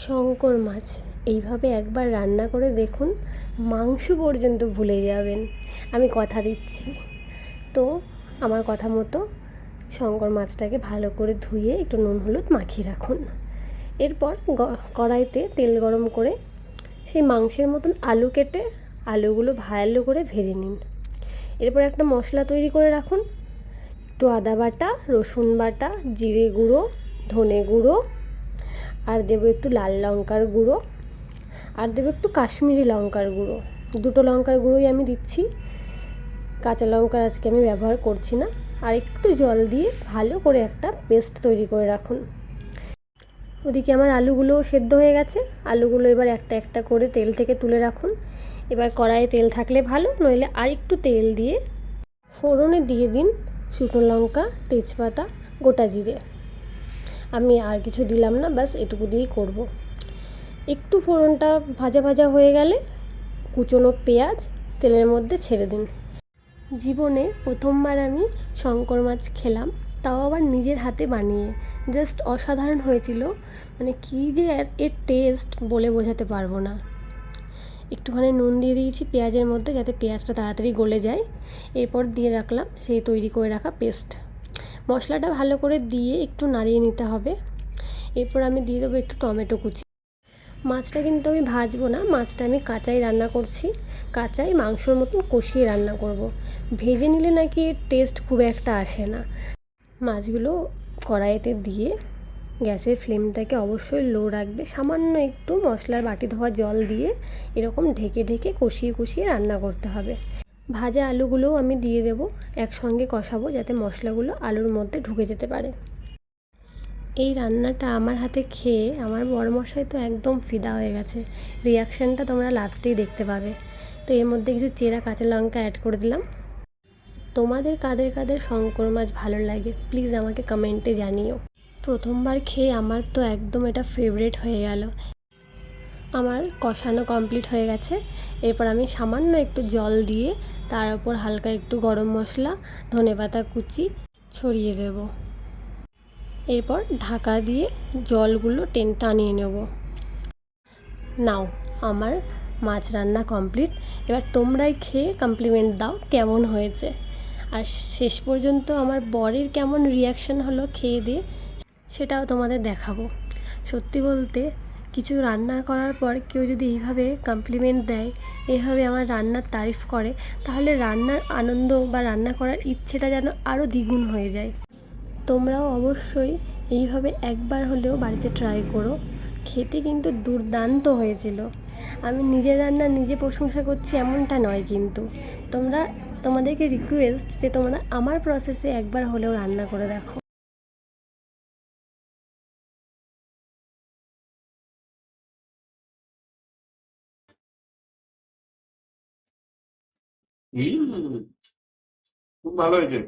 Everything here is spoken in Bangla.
শঙ্কর মাছ, এইভাবে একবার রান্না করে দেখুন, মাংস পর্যন্ত ভুলে যাবেন। আমি কথা দিচ্ছি। তো আমার কথা মতো শঙ্কর মাছটাকে ভালো করে ধুয়ে একটু নুন হলুদ মাখিয়ে রাখুন। এরপর কড়াইতে তেল গরম করে সেই মাংসের মতন আলু কেটে আলুগুলো ভালো করে ভেজে নিন। এরপর একটা মশলা তৈরি করে রাখুন। একটু আদা বাটা, রসুন বাটা, জিরে গুঁড়ো, ধনে গুঁড়ো আর দেবো একটু লাল লঙ্কার গুঁড়ো, আর দেবো একটু কাশ্মীরি লঙ্কার গুঁড়ো। দুটো লঙ্কার গুঁড়োই আমি দিচ্ছি। কাঁচা লঙ্কা আজকে আমি ব্যবহার করছি না। আর একটু জল দিয়ে ভালো করে একটা পেস্ট তৈরি করে রাখুন। ওদিকে আমার আলুগুলোও সেদ্ধ হয়ে গেছে। আলুগুলো এবার একটা একটা করে তেল থেকে তুলে রাখুন। এবার কড়াইয়ে তেল থাকলে ভালো, নইলে আর একটু তেল দিয়ে ফোড়নে দিয়ে দিন শুকনো লঙ্কা, তেজপাতা, গোটা জিরে। আমি আর কিছু দিলাম না, ব্যাস এটুকু দিয়েই করব। একটু ফোড়নটা ভাজা ভাজা হয়ে গেলে কুচনো পেঁয়াজ তেলের মধ্যে ছেড়ে দিন। জীবনে প্রথমবার আমি শঙ্কর মাছ খেলাম, তাও আবার নিজের হাতে বানিয়ে। জাস্ট অসাধারণ হয়েছিল মানে কী যে এর টেস্ট বলে বোঝাতে পারব না। একটুখানি নুন দিয়ে দিয়েছি পেঁয়াজের মধ্যে যাতে পেঁয়াজটা তাড়াতাড়ি গলে যায়। এরপর দিয়ে রাখলাম সেই তৈরি করে রাখা পেস্ট। মশলাটা ভালো করে দিয়ে একটু নাড়িয়ে নিতে হবে। এরপর আমি দিয়ে দেবো একটু টমেটো কুচি। মাছটা কিন্তু আমি ভাজবো না, মাছটা আমি কাঁচাই রান্না করছি। কাঁচাই মাংসর মতন কষিয়ে রান্না করব। ভেজে নিলে নাকি টেস্ট খুব একটা আসে না। মাছগুলো কড়াইতে দিয়ে গ্যাসের ফ্লেমটাকে অবশ্যই লো রাখবে। সামান্য একটু মশলার বাটি ধোয়া জল দিয়ে এরকম ঢেকে ঢেকে কষিয়ে কষিয়ে রান্না করতে হবে। ভাজা আলুগুলোও আমি দিয়ে দেবো, একসঙ্গে কষাবো যাতে মশলাগুলো আলুর মধ্যে ঢুকে যেতে পারে। এই রান্নাটা আমার হাতে খেয়ে আমার বড়মশাই তো একদম ফিদা হয়ে গেছে। রিয়াকশানটা তোমরা লাস্টেই দেখতে পাবে। তো এর মধ্যে কিছু চেরা কাঁচা লঙ্কা অ্যাড করে দিলাম। তোমাদের কাদের কাদের শঙ্কর মাছ ভালো লাগে প্লিজ আমাকে কমেন্টে জানিও। প্রথমবার খেয়ে আমার তো একদম এটা ফেভারেট হয়ে গেল। আমার কষানো কমপ্লিট হয়ে গেছে। এরপর আমি সামান্য একটু জল দিয়ে তার উপর হালকা একটু গরম মশলা, ধনেপাতা কুচি ছড়িয়ে দেব। এরপর ঢাকা দিয়ে জলগুলো টেন টানিয়ে নেব। নাও, আমার মাছ রান্না কমপ্লিট এবার তোমরাই খেয়ে কমপ্লিমেন্ট দাও কেমন হয়েছে। আর শেষ পর্যন্ত আমার বরের কেমন রিয়াকশান হলো খেয়ে দিয়ে, সেটাও তোমাদের দেখাবো। সত্যি বলতে কিছু রান্না করার পর কেউ যদি এইভাবে কমপ্লিমেন্ট দেয় এভাবে আমার রান্নার তারিফ করে, তাহলে রান্নার আনন্দ বা রান্না করার ইচ্ছেটা যেন আরও দ্বিগুণ হয়ে যায়। তোমরাও অবশ্যই এইভাবে একবার হলেও বাড়িতে ট্রাই করো। খেতে কিন্তু দুর্দান্ত হয়েছিল। আমি নিজের রান্না নিজে প্রশংসা করছি এমনটা নয় কিন্তু। তোমরা, তোমাদেরকে রিকোয়েস্ট যে তোমরা আমার প্রসেসে একবার হলেও রান্না করে দেখো। হুম খুব ভালো হয়েছে